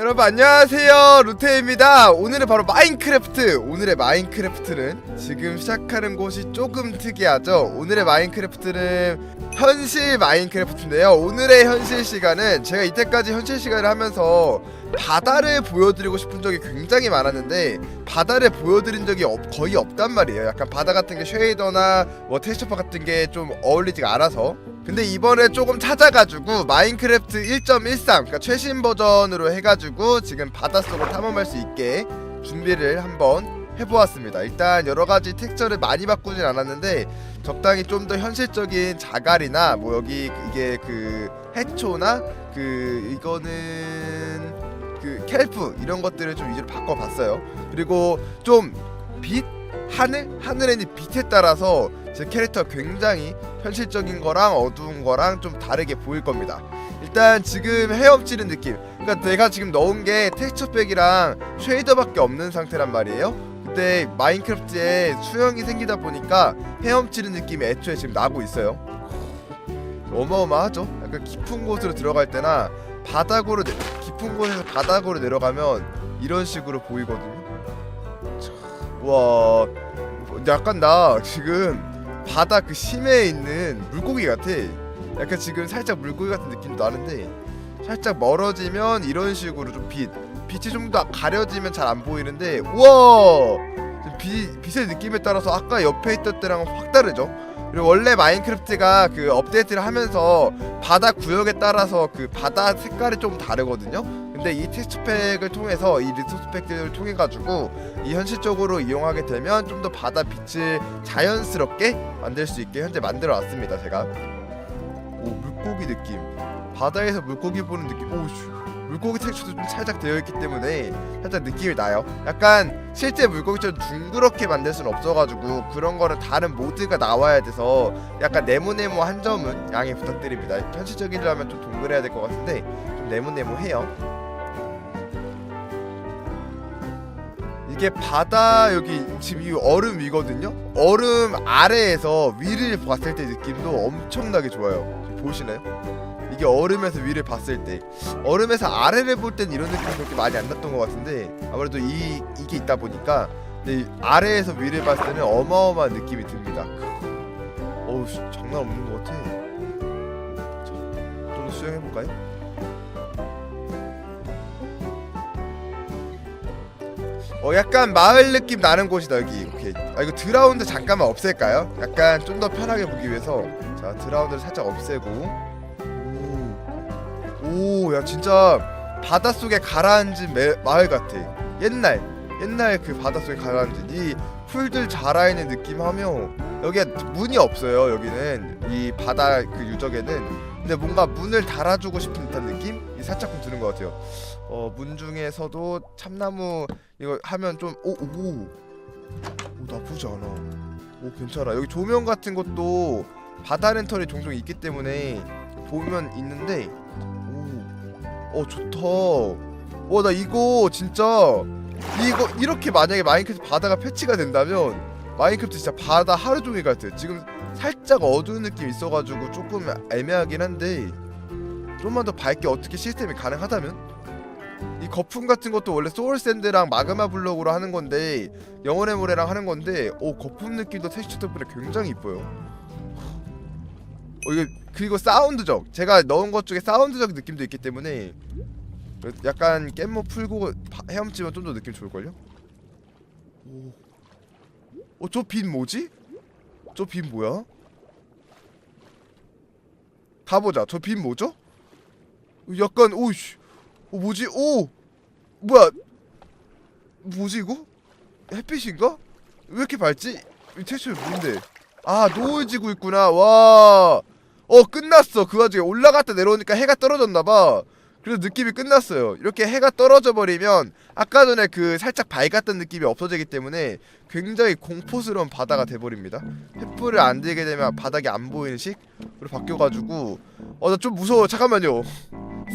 여러분 안녕하세요. 루테입니다. 오늘은 바로 마인크래프트. 오늘의 마인크래프트는 지금 시작하는 곳이 조금 특이하죠. 오늘의 마인크래프트는 현실 마인크래프트인데요. 오늘의 현실 시간은 제가 이때까지 현실 시간을 하면서 바다를 보여드리고 싶은 적이 굉장히 많았는데 바다를 보여드린 적이 없- 거의 없단 말이에요. 약간 바다 같은 게 쉐이더나 뭐 텍스처파 같은 게 좀 어울리지가 않아서 근데 이번에 조금 찾아가지고 마인크래프트 1.13 그러니까 최신 버전으로 해가지고 지금 바닷속을 탐험할 수 있게 준비를 한번 해보았습니다. 일단 여러 가지 텍스처를 많이 바꾸진 않았는데 적당히 좀 더 현실적인 자갈이나 뭐 여기 이게 그 해초나 그 이거는 그 켈프 이런 것들을 좀 위주로 바꿔봤어요. 그리고 좀 빛 하늘 하늘에 있는 빛에 따라서 제 캐릭터 굉장히 현실적인 거랑 어두운 거랑 좀 다르게 보일 겁니다. 일단 지금 헤엄치는 느낌. 그러니까 내가 지금 넣은 게 텍스처백이랑 쉐이더밖에 없는 상태란 말이에요. 근데 마인크래프트에 수영이 생기다 보니까 헤엄치는 느낌이 애초에 지금 나고 있어요. 어마어마하죠. 약간 깊은 곳으로 들어갈 때나 바닥으로 내- 깊은 곳에서 바닥으로 내려가면 이런 식으로 보이거든요. 참, 와, 약간 나 지금 바다 그 심해에 있는 물고기 같아. 약간 지금 살짝 물고기 같은 느낌도 나는데 살짝 멀어지면 이런 식으로 좀 빛, 빛이 좀 더 가려지면 잘 안 보이는데 우와, 빛, 빛의 느낌에 따라서 아까 옆에 있던 때랑은 확 다르죠. 그리고 원래 마인크래프트가 그 업데이트를 하면서 바다 구역에 따라서 그 바다 색깔이 좀 다르거든요. 근데 이 텍스트팩을 통해서 이 리소스 팩들을 통해 가지고 이 현실적으로 이용하게 되면 좀 더 바다 빛을 자연스럽게 만들 수 있게 현재 만들어 놨습니다. 제가 오 물고기 느낌 바다에서 물고기 보는 느낌 오 씨. 물고기 텍스처도 좀 살짝 되어 있기 때문에 살짝 느낌이 나요. 약간 실제 물고기처럼 둥그렇게 만들 수는 없어가지고 그런 거는 다른 모드가 나와야 돼서 약간 네모네모 한 점은 양해 부탁드립니다. 현실적이려면 좀 동그래야 될 것 같은데 좀 네모네모해요. 이게 바다 여기 지금 이 얼음 위거든요. 얼음 아래에서 위를 봤을 때 느낌도 엄청나게 좋아요. 보시나요? 이게 얼음에서 위를 봤을 때 얼음에서 아래를 볼 땐 이런 느낌 그렇게 많이 안 났던 것 같은데 아무래도 이 이게 있다 보니까 아래에서 위를 봤을 때는 어마어마한 느낌이 듭니다. 어우 씨, 장난 없는 것 같아. 좀 더 수영해 볼까요? 어 약간 마을 느낌 나는 곳이다 여기. 오케이 아 이거 드라운드 잠깐만 없앨까요? 약간 좀 더 편하게 보기 위해서. 자 드라운드를 살짝 없애고. 오 야 진짜 바닷속에 가라앉은 매, 마을 같아. 옛날 옛날 그 바닷속에 가라앉은 이 풀들 자라있는 느낌 하며 여기에 문이 없어요 여기는. 이 바다 그 유적에는 근데 뭔가 문을 달아주고 싶은 듯한 느낌이 살짝 좀 드는 것 같아요 어 문 중에서도 참나무 이거 하면 좀 오 오. 오 나쁘지 않아. 오 괜찮아. 여기 조명 같은 것도 바다 랜턴이 종종 있기 때문에 보면 있는데 오. 어 좋다. 와 나 이거 진짜 이거 이렇게 만약에 마인크래프트 바다가 패치가 된다면 마인크래프트 진짜 바다 하루 종일 같아. 지금 살짝 어두운 느낌 있어가지고 조금 애매하긴 한데 좀만 더 밝게 어떻게 시스템이 가능하다면 이 거품 같은 것도 원래 소울 샌드랑 마그마 블록으로 하는 건데 영혼의 모래랑 하는 건데 오 거품 느낌도 텍스처 덕분에 굉장히 이뻐요. 어 이거 그리고 사운드적 제가 넣은 것 중에 사운드적 느낌도 있기 때문에 약간 깻모 풀고 바- 헤엄치면 좀 더 느낌 좋을걸요? 오, 어저 빛 뭐지? 저빛 뭐야? 가보자. 저빛 뭐죠? 약간 오이씨. 어 뭐지? 오 뭐야? 뭐지 이거? 햇빛인가? 왜 이렇게 밝지? 이 texture 뭔데? 아 노을 지고 있구나. 와. 어 끝났어. 그 와중에 올라갔다 내려오니까 해가 떨어졌나봐. 그래서 느낌이 끝났어요. 이렇게 해가 떨어져 버리면 아까 전에 그 살짝 밝았던 느낌이 없어지기 때문에 굉장히 공포스러운 바다가 돼버립니다. 횃불을 안 들게 되면 바닥이 안 보이는 식으로 바뀌어가지고 어 나 좀 무서워. 잠깐만요.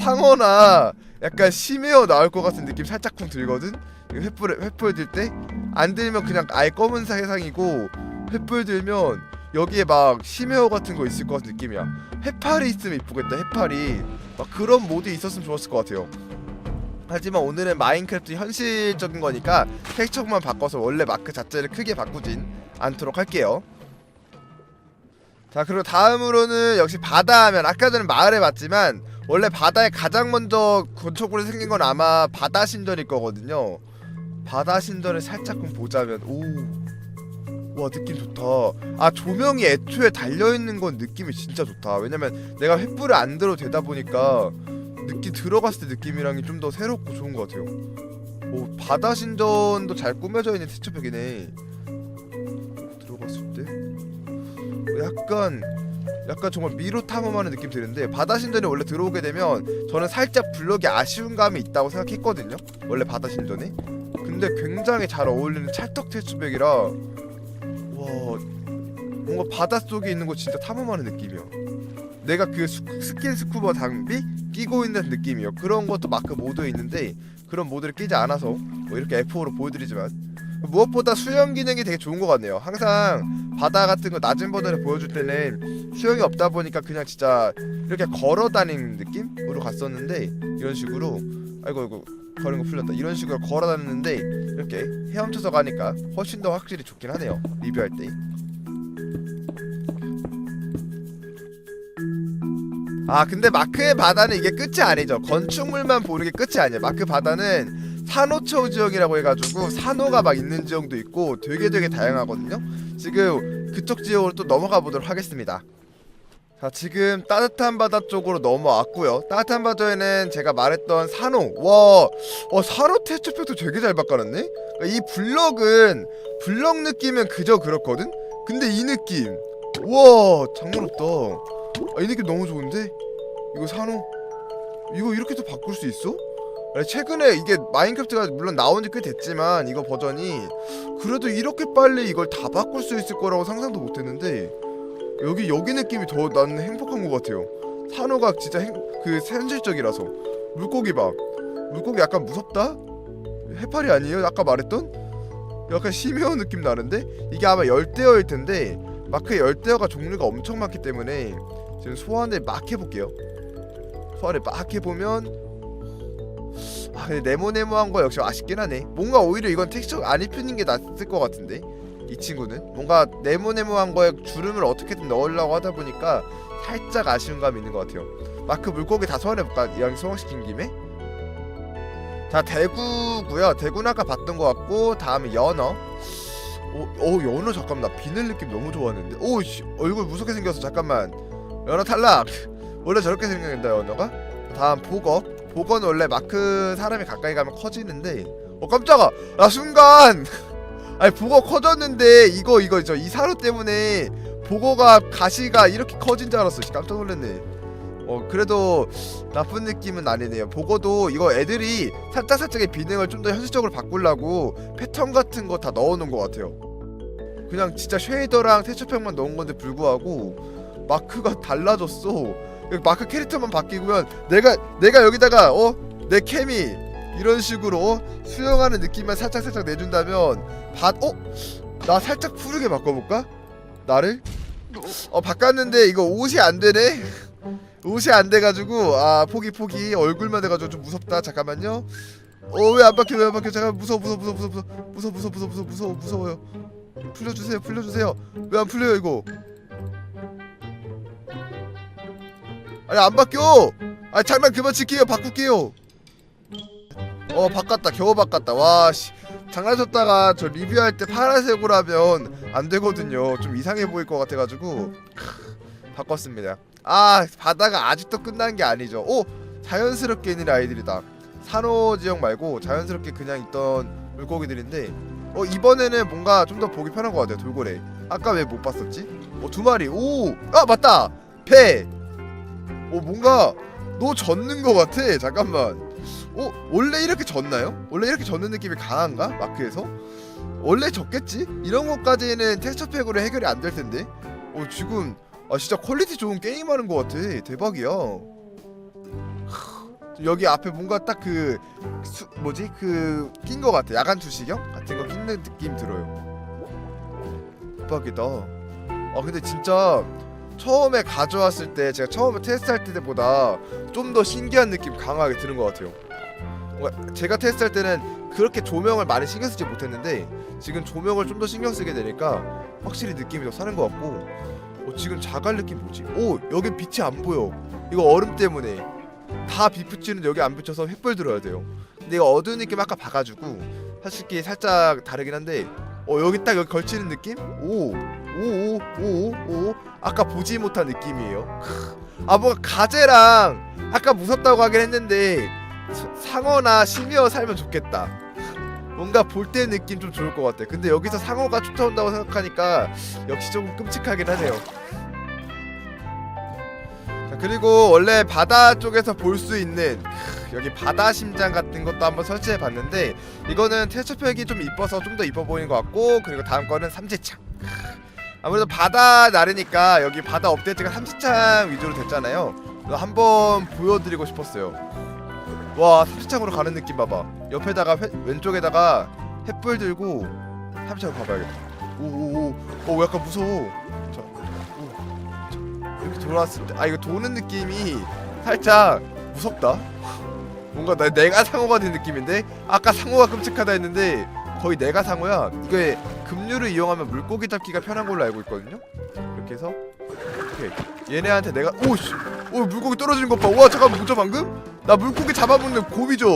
상어나 약간 심해어 나올 것 같은 느낌 살짝쿵 들거든. 횃불 횃불 들 때 안 들면 그냥 아예 검은 세상이고 횃불 들면 여기에 막 심해어 같은 거 있을 것 같은 느낌이야. 해파리 있으면 이쁘겠다. 해파리 막 그런 모드 있었으면 좋았을 것 같아요. 하지만 오늘은 마인크래프트 현실적인 거니까 텍스처만 바꿔서 원래 마크 자체를 크게 바꾸진 않도록 할게요. 자 그리고 다음으로는 역시 바다 하면 아까 전에 마을에 봤지만 원래 바다에 가장 먼저 건축물이 생긴 건 아마 바다 신전일 거거든요. 바다 신전을 살짝 보자면 오 와 느낌 좋다. 아 조명이 애초에 달려 있는 건 느낌이 진짜 좋다. 왜냐면 내가 횃불을 안 들어도 되다 보니까 느낌 들어갔을 때 느낌이랑이 좀 더 새롭고 좋은 것 같아요. 오 바다 신전도 잘 꾸며져 있는 티처팩이네. 들어갔을 때 약간 약간 정말 미로 탐험하는 느낌 드는데 바다 신전에 원래 들어오게 되면 저는 살짝 블럭이 아쉬운 감이 있다고 생각했거든요. 원래 바다 신전에. 근데 굉장히 잘 어울리는 찰떡 테스트백이라 와 뭔가 바다 속에 있는 거 진짜 탐험하는 느낌이야. 내가 그 스, 스킨 스쿠버 장비 끼고 있는 느낌이요. 그런 것도 마크 모드에 있는데 그런 모드를 끼지 않아서 뭐 이렇게 F5로 보여드리지만 무엇보다 수영 기능이 되게 좋은 것 같네요. 항상 바다 같은 거 낮은 버전을 보여줄 때는 수영이 없다 보니까 그냥 진짜 이렇게 걸어 다니는 느낌으로 갔었는데 이런 식으로 아이고 아이고 걸은 거 풀렸다. 이런 식으로 걸어 다녔는데 이렇게 헤엄쳐서 가니까 훨씬 더 확실히 좋긴 하네요. 리뷰할 때. 아 근데 마크의 바다는 이게 끝이 아니죠. 건축물만 보는 게 끝이 아니에요. 마크 바다는 산호초 지역이라고 해가지고 산호가 막 있는 지역도 있고 되게 되게 다양하거든요. 지금 그쪽 지역으로 또 넘어가 보도록 하겠습니다 자 지금 따뜻한 바다 쪽으로 넘어왔고요. 따뜻한 바다에는 제가 말했던 산호. 와 어, 산호 테스트 팩도 되게 잘 바꿔놨네? 그러니까 이 블럭은 블럭 느낌은 그저 그렇거든? 근데 이 느낌. 와 장난 없다. 아, 이 느낌 너무 좋은데? 이거 산호? 이거 이렇게 도 바꿀 수 있어? 최근에 이게 마인크래프트가 물론 나온 지 꽤 됐지만 이거 버전이 그래도 이렇게 빨리 이걸 다 바꿀 수 있을 거라고 상상도 못 했는데 여기 여기 느낌이 더 나는 행복한 것 같아요 산호가 진짜 행, 그 현실적이라서 물고기 봐 물고기 약간 무섭다? 해파리 아니에요? 아까 말했던? 약간 심해운 느낌 나는데 이게 아마 열대어일 텐데 마크의 열대어가 종류가 엄청 많기 때문에 지금 소환을 막 해볼게요. 소환을 막 해보면 아 근데 네모네모한 거 역시 아쉽긴 하네. 뭔가 오히려 이건 텍스처 안 입히는 게 낫을 것 같은데 이 친구는 뭔가 네모네모한 거에 주름을 어떻게든 넣으려고 하다 보니까 살짝 아쉬운 감이 있는 것 같아요. 마크 물고기 다 소환해볼까? 이왕 소환시킨 김에? 자 대구고요. 대구는 아까 봤던 것 같고 다음에 연어. 오, 오 연어 잠깐만. 나 비늘 느낌 너무 좋았는데. 오 씨, 얼굴 무섭게 생겼어 잠깐만. 연어 탈락! 원래 저렇게 생긴다 연어가? 다음 보거. 보거는 원래 마크 사람이 가까이 가면 커지는데. 어 깜짝아! 나 순간 아니 보거 커졌는데 이거 이거 저 이사로 때문에 보거가 가시가 이렇게 커진 줄 알았어. 씨, 깜짝 놀랐네. 어 그래도 나쁜 느낌은 아니네요. 보거도 이거 애들이 살짝살짝의 비능을 좀 더 현실적으로 바꾸려고 패턴 같은 거 다 넣어놓은 것 같아요. 그냥 진짜 쉐이더랑 texture팩만 넣은 건데 불구하고 마크가 달라졌어. 마크 캐릭터만 바뀌면 내가 내가 여기다가 어? 내 케미 이런 식으로 어? 수영하는 느낌만 살짝 살짝 내준다면 밭 어 나 살짝 푸르게 바꿔볼까? 나를? 어 바꿨는데 이거 옷이 안 되네? 옷이 안 돼가지고 아 포기 포기. 얼굴만 돼가지고 좀 무섭다. 잠깐만요. 어 왜 안 바뀌어 왜 안 바뀌어? 잠깐 무서워 무서워 무서워 무서워 무서워 무서워 무서워 무서워 무서워 무서워요. 풀려주세요 풀려주세요. 왜 안 풀려요 이거? 아니 안 바뀌어! 아 장난 그만 칠게요. 바꿀게요 어 바꿨다. 겨우 바꿨다. 와씨. 장난쳤다가 저 리뷰할 때 파란색으로 하면 안 되거든요. 좀 이상해 보일 것 같아가지고. 바꿨습니다. 아 바다가 아직도 끝난 게 아니죠. 오 자연스럽게 있는 아이들이다. 산호 지역 말고 자연스럽게 그냥 있던 물고기들인데 어 이번에는 뭔가 좀 더 보기 편한 것 같아요 돌고래. 아까 왜 못 봤었지? 어 두 마리. 오아 맞다. 배. 어 뭔가 너 젖는 것 같아. 잠깐만 어 원래 이렇게 젖나요? 원래 이렇게 젖는 느낌이 강한가? 마크에서? 원래 젖겠지? 이런 것까지는 텍스처팩으로 해결이 안 될 텐데. 어 지금 아 진짜 퀄리티 좋은 게임 하는 것 같아. 대박이야. 여기 앞에 뭔가 딱 그 뭐지? 그 낀 것 같아. 야간 투시경? 같은 거 낀는 느낌 들어요. 대박이다. 아 근데 진짜 처음에 가져왔을 때 제가 처음에 테스트할 때보다 좀 더 신기한 느낌 강하게 드는 것 같아요. 제가 테스트할 때는 그렇게 조명을 많이 신경 쓰지 못했는데 지금 조명을 좀 더 신경 쓰게 되니까 확실히 느낌이 더 사는 것 같고 어, 지금 자갈 느낌 뭐지? 오 여기 빛이 안 보여. 이거 얼음 때문에. 다 비프치는 여기 안 비쳐서 횃불 들어야 돼요. 근데 이거 어두운 느낌 아까 봐가지고 솔직히 살짝 다르긴 한데 어 여기 딱 여기 걸치는 느낌? 오 오오오오. 아까 보지 못한 느낌이에요. 크. 아 뭔가 가재랑 아까 무섭다고 하긴 했는데 사- 상어나 심이어 살면 좋겠다. 뭔가 볼 때 느낌 좀 좋을 것 같아 근데 여기서 상어가 쫓아온다고 생각하니까 역시 조금 끔찍하긴 하네요. 자 그리고 원래 바다 쪽에서 볼 수 있는 크, 여기 바다 심장 같은 것도 한번 설치해 봤는데 이거는 테스트 팩이 좀 이뻐서 좀 더 이뻐 보이는 것 같고 그리고 다음 거는 삼지창. 크, 아무래도 바다 날이니까 여기 바다 업데이트가 삼지창 위주로 됐잖아요. 그래서 한번 보여드리고 싶었어요. 와 삼지창으로 가는 느낌 봐봐. 옆에다가 회- 왼쪽에다가 횃불 들고 삼지창 가봐야겠다. 오오오. 오 약간 무서워. 자, 오, 자, 이렇게 돌아왔을 때 아 이거 도는 느낌이 살짝 무섭다. 뭔가 나, 내가 상어가 된 느낌인데 아까 상어가 끔찍하다 했는데 거의 내가 상어야. 이게 급류를 이용하면 물고기 잡기가 편한 걸로 알고 있거든요. 이렇게 해서 오케이 얘네한테 내가 오씨. 오 물고기 떨어지는 것봐와 잠깐만 뭐죠 방금? 나 물고기 잡아먹는 곰이죠.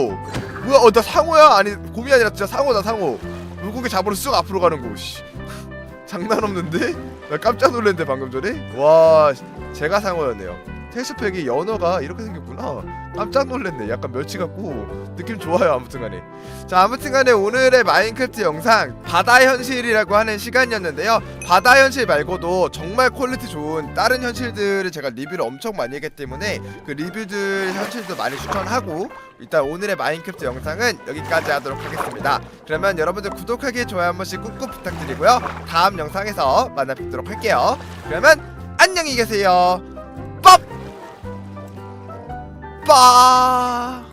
뭐야 어 나 상어야? 아니 곰이 아니라 진짜 상어다 상어 물고기 잡으러 쑥 앞으로 가는 거씨. 장난 없는데? 나 깜짝 놀랐는데 방금 전에? 와 제가 상어였네요 테스트팩이 연어가 이렇게 생겼구나. 깜짝 놀랐네. 약간 멸치 같고 느낌 좋아요 아무튼간에. 자 아무튼간에 오늘의 마인크래프트 영상 바다 현실이라고 하는 시간이었는데요. 바다 현실 말고도 정말 퀄리티 좋은 다른 현실들을 제가 리뷰를 엄청 많이 했기 때문에 그 리뷰들 현실도 많이 추천하고 일단 오늘의 마인크래프트 영상은 여기까지 하도록 하겠습니다. 그러면 여러분들 구독하기 좋아요 한 번씩 꾹꾹 부탁드리고요. 다음 영상에서 만나 뵙도록 할게요. 그러면 안녕히 계세요 吧。